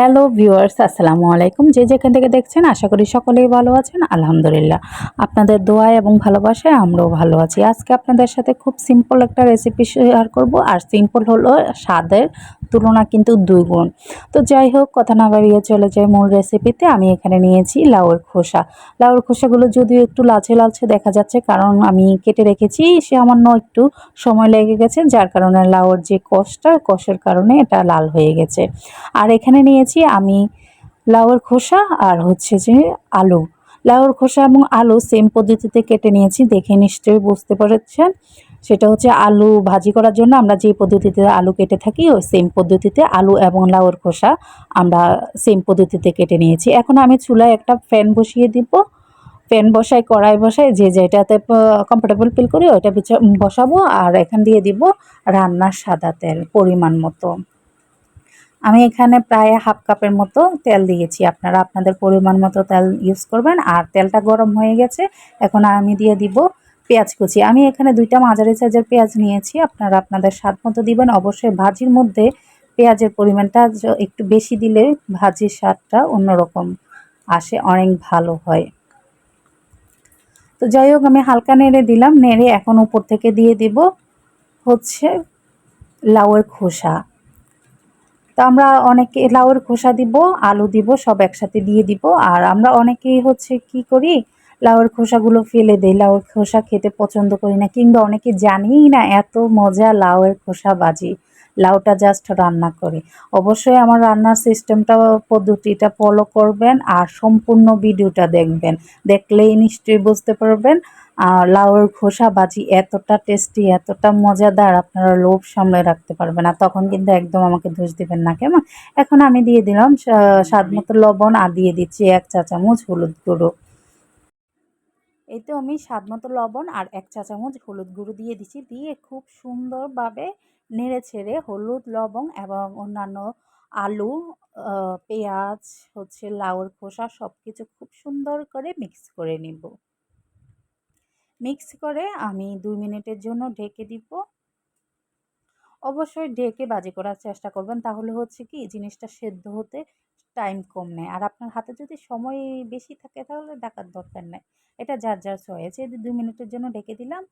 Hello viewers, আসসালামু আলাইকুম। যে যেখান থেকে দেখছেন, আশা করি সকলেই ভালো আছেন, আলহামদুলিল্লাহ। আপনাদের দোয়া এবং ভালোবাসায় আমরাও ভালো আছি। আজকে আপনাদের সাথে খুব সিম্পল একটা রেসিপি শেয়ার করব। আর সিম্পল হলো স্বাদের তুলনা কিন্তু দুই গুণ তো যাই হোক, কথা না বাড়িয়ে চলে যায় মূল রেসিপিতে আমি এখানে নিয়েছি লাউর খোসা। লাউর খোসাগুলো যদিও একটু লালচে লালচে দেখা যাচ্ছে, কারণ আমি কেটে রেখেছি, সে সামান্য একটু সময় লেগে গেছে, যার কারণে লাউর যে কষটা, কষের কারণে এটা লাল হয়ে গেছে। আর এখানে নিয়েছি আমি লাউর খোসা আর হচ্ছে যে আলু। লাউর খোসা এবং আলু সেম পদ্ধতিতে কেটে নিয়েছি, দেখে নিশ্চয়ই বুঝতে পেরেছেন। সেটা হচ্ছে আলু ভাজি করার জন্য আমরা যে পদ্ধতিতে আলু কেটে থাকি, ওই সেম পদ্ধতিতে আলু এবং লাউর খোসা আমরা সেম পদ্ধতিতে কেটে নিয়েছি। এখন আমি চুলায় একটা ফ্যান বসিয়ে দিব। ফ্যান বসাই কড়াই বসাই যে যেটাতে কমফোর্টেবল ফিল করি, ওইটা বসাবো আর এখান দিয়ে দিব রান্নার সাদা তেল পরিমাণ মতো। আমি এখানে প্রায় হাফ কাপের মতো তেল দিয়েছি। আপনারা আপনাদের পরিমাণ মতো তেল ইউজ করবেন। আর তেলটা গরম হয়ে গেছে, এখন আমি দিয়ে দিব পেঁয়াজ কুচি। আমি এখানে দুইটা মাঝারি সাইজের পেঁয়াজ নিয়েছি। আপনারা আপনাদের স্বাদ মতো দিবেন। অবশ্যই ভাজির মধ্যে পেঁয়াজের পরিমাণটা একটু বেশি দিলে ভাজির স্বাদটা অন্যরকম আসে, অনেক ভালো হয়। তো যাই হোক, আমি হালকা নেড়ে দিলাম। নেড়ে এখন উপর থেকে দিয়ে দিব হচ্ছে লাউয়ের খোসা। তো আমরা অনেকে লাউয়ের খোসা দিব, আলু দিব, সব একসাথে দিয়ে দিব। আর আমরা অনেকেই হচ্ছে কি করি লাউয়ের খোসাগুলো ফেলে দেই। লাউয়ের খোসা খেতে পছন্দ করি না, কিংবা অনেকে জানিই না এত মজা লাউয়ের খোসা বাজি। লাউটা জাস্ট রান্না করে। অবশ্যই আমার রান্নার সিস্টেমটা পদ্ধতিটা ফলো করবেন আর সম্পূর্ণ ভিডিওটা দেখবেন। দেখলেই নিশ্চয়ই বুঝতে পারবেন লাউয়ের খোসা বাজি এতটা টেস্টি এতটা মজাদার, আপনারা লোভ সামলে রাখতে পারবেন আর তখন কিন্তু একদম আমাকে দোষ দিবেন না, কেমন? এখন আমি দিয়ে দিলাম স্বাদ মতো লবণ আর দিয়ে দিচ্ছি এক চা চামচ হলুদ গুঁড়ো। এই তো আমি স্বাদ মতো লবণ আর এক চা চামচ হলুদ গুঁড়ো দিয়ে দিচ্ছি দিয়ে খুব সুন্দরভাবে নেড়ে ছেড়ে হলুদ, লবণ এবং অন্যান্য আলু পেঁয়াজ, হচ্ছে লাউর খোসা সব কিছু খুব সুন্দর করে মিক্স করে নিব। মিক্স করে আমি দুই মিনিটের জন্য ঢেকে দিব। অবশ্যই ঢেকে বাজি করার চেষ্টা করবেন। তাহলে হচ্ছে কি, জিনিসটা সেদ্ধ হতে টাইম কম নেয়। আর আপনার হাতে যদি সময় বেশি থাকে তাহলে ডাকার দরকার নেই। এটা যার যার চয়েস এই দুই মিনিটের জন্য ডেকে দিলাম,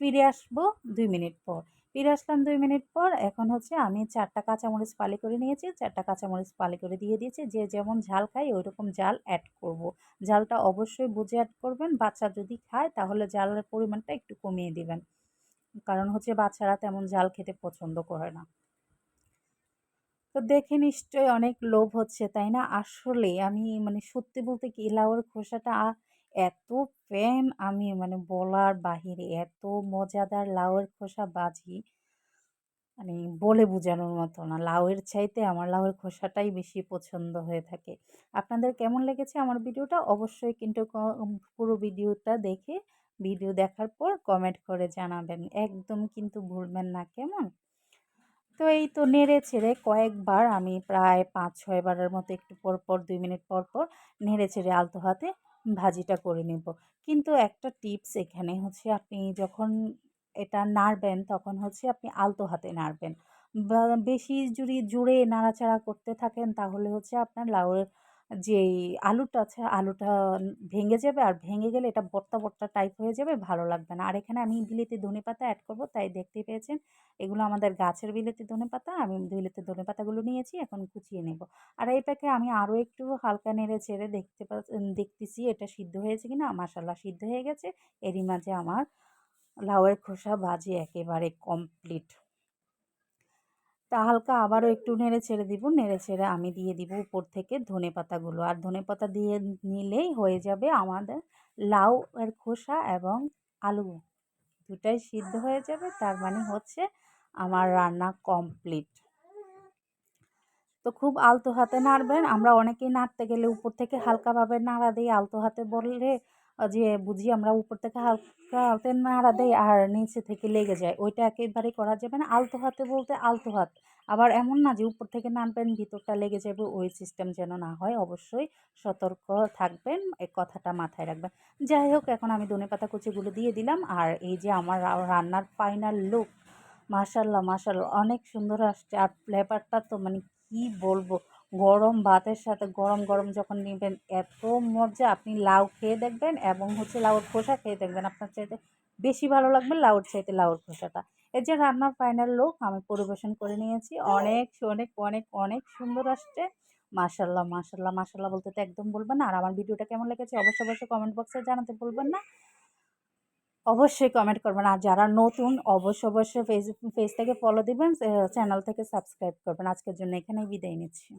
ফিরে আসব দুই মিনিট পর। ফিরে আসলাম দুই মিনিট পর, এখন হচ্ছে আমি চারটা কাঁচামরিচ পালি করে নিয়েছি। চারটা কাঁচামরিচ পালি করে দিয়ে দিয়েছি। যে যেমন ঝাল খাই ওই রকম জাল অ্যাড করব। জালটা অবশ্যই বুঝে অ্যাড করবেন। বাচ্চা যদি খায়, তাহলে জালের পরিমাণটা একটু কমিয়ে দিবেন। কারণ হচ্ছে বাচ্চারা তেমন জাল খেতে পছন্দ করে না। তো দেখে নিশ্চয়ই অনেক লোভ হচ্ছে, তাই না? আসলে আমি মানে সত্যি বলতে কি, লাউয়ের খোসাটা এত ফ্যান আমি মানে বলার বাহিরে এত মজাদার লাউয়ের খোসা বাজি মানে বলে বোঝানোর মতো না। লাউয়ের চাইতে আমার লাউয়ের খোসাটাই বেশি পছন্দ হয়ে থাকে। আপনাদের কেমন লেগেছে আমার ভিডিওটা? অবশ্যই কিন্তু পুরো ভিডিওটা দেখে, ভিডিও দেখার পর কমেন্ট করে জানাবেন। একদম কিন্তু ভুলবেন না, কেমন? তো এই তো নেড়ে ছেড়ে কয়েকবার আমি প্রায় পাঁচ, ছয় বারের মতো একটু পর পর, দুই মিনিট পর পর নেড়ে ছেড়ে আলতো হাতে ভাজিটা করে নেব। কিন্তু একটা টিপস এখানে হচ্ছে আপনি যখন এটা নাড়বেন তখন হচ্ছে আপনি আলতো হাতে নাড়বেন। বেশি যদি জুড়ে নাড়াচাড়া করতে থাকেন তাহলে হচ্ছে আপনার লাউয়ের যে আলুটা আছে, আলুটা ভেঙে যাবে আর ভেঙে গেলে এটা বর্তা বর্তা টাইপ হয়ে যাবে, ভালো লাগবে না। আর এখানে আমি বিলেতি ধনে পাতা অ্যাড করব, তাই দেখতে পেয়েছেন। এগুলো আমাদের গাছের বিলেতি ধনে পাতা, আমি বিলেতি ধনে পাতাগুলো নিয়েছি, এখন কুচিয়ে নেব। আর এটাকে আমি আরও একটু হালকা নেড়ে চেড়ে দেখতে দেখতেছি এটা সিদ্ধ হয়েছে কিনা। মাসাল্লাহ সিদ্ধ হয়ে গেছে। এরই মাঝে আমার লাউয়ের খোসা ভাজি একেবারে কমপ্লিট তা হালকা আবারও একটু নেড়ে ছেড়ে দিব, নেড়ে ছেড়ে আমি দিয়ে দিব উপর থেকে ধনে পাতাগুলো। আর ধনে পাতা দিয়ে নিলেই হয়ে যাবে আমাদের লাউ এর খোসা এবং আলু। দুটাই সিদ্ধ হয়ে যাবে, তার মানে হচ্ছে আমার রান্না কমপ্লিট। তো খুব আলতো হাতে নাড়বেন। আমরা অনেকেই নাড়তে গেলে উপর থেকে হালকাভাবে নাড়া দিই আলতো হাতে বললে যে বুঝি আমরা উপর থেকে হালকা হাতে নাড়া দেয় আর নিচে থেকে লেগে যায়, ওইটা একেবারে করা যাবে না। আলতো হাতে বলতে আলতো হাত। আবার এমন না যে উপর থেকে নামবেন, ভিতরটা লেগে যাবে, ওই সিস্টেম যেন না হয়। অবশ্যই সতর্ক থাকবেন এই কথাটা মাথায় রাখবেন। যাই হোক, এখন আমি ধনে পাতা কুচিগুলো দিয়ে দিলাম। আর এই যে আমার রান্নার ফাইনাল লুক মাশাল্লাহ মাশাল্লাহ। অনেক সুন্দর আসছে। আর ফ্লেভারটা তো মানে কি বলব? গরম ভাতের সাথে গরম গরম যখন নেবেন, এত মজা। আপনি লাউ খেয়ে দেখবেন এবং হচ্ছে লাউর খোসা খেয়ে দেখবেন। আপনার চাইতে বেশি ভালো লাগবে লাউর চাইতে লাউর খোসাটা। এই যে রান্নার ফাইনাল লোক আমি পরিবেশন করে নিয়েছি। অনেক অনেক অনেক অনেক সুন্দর আসছে। মাশাল্লাহ মাশাল্লাহ মাশাল্লাহ বলতে তো একদম বলবেন না। আর আমার ভিডিওটা কেমন লেগেছে অবশ্যই অবশ্যই কমেন্ট বক্সে জানাতে বলবেন না। অবশ্যই কমেন্ট করবেন। আর যারা নতুন অবশ্যই অবশ্যই ফেস পেজ থেকে ফলো দিবেন চ্যানেল থেকে সাবস্ক্রাইব করবেন। আজকের জন্য এখানেই বিদায় নিচ্ছি।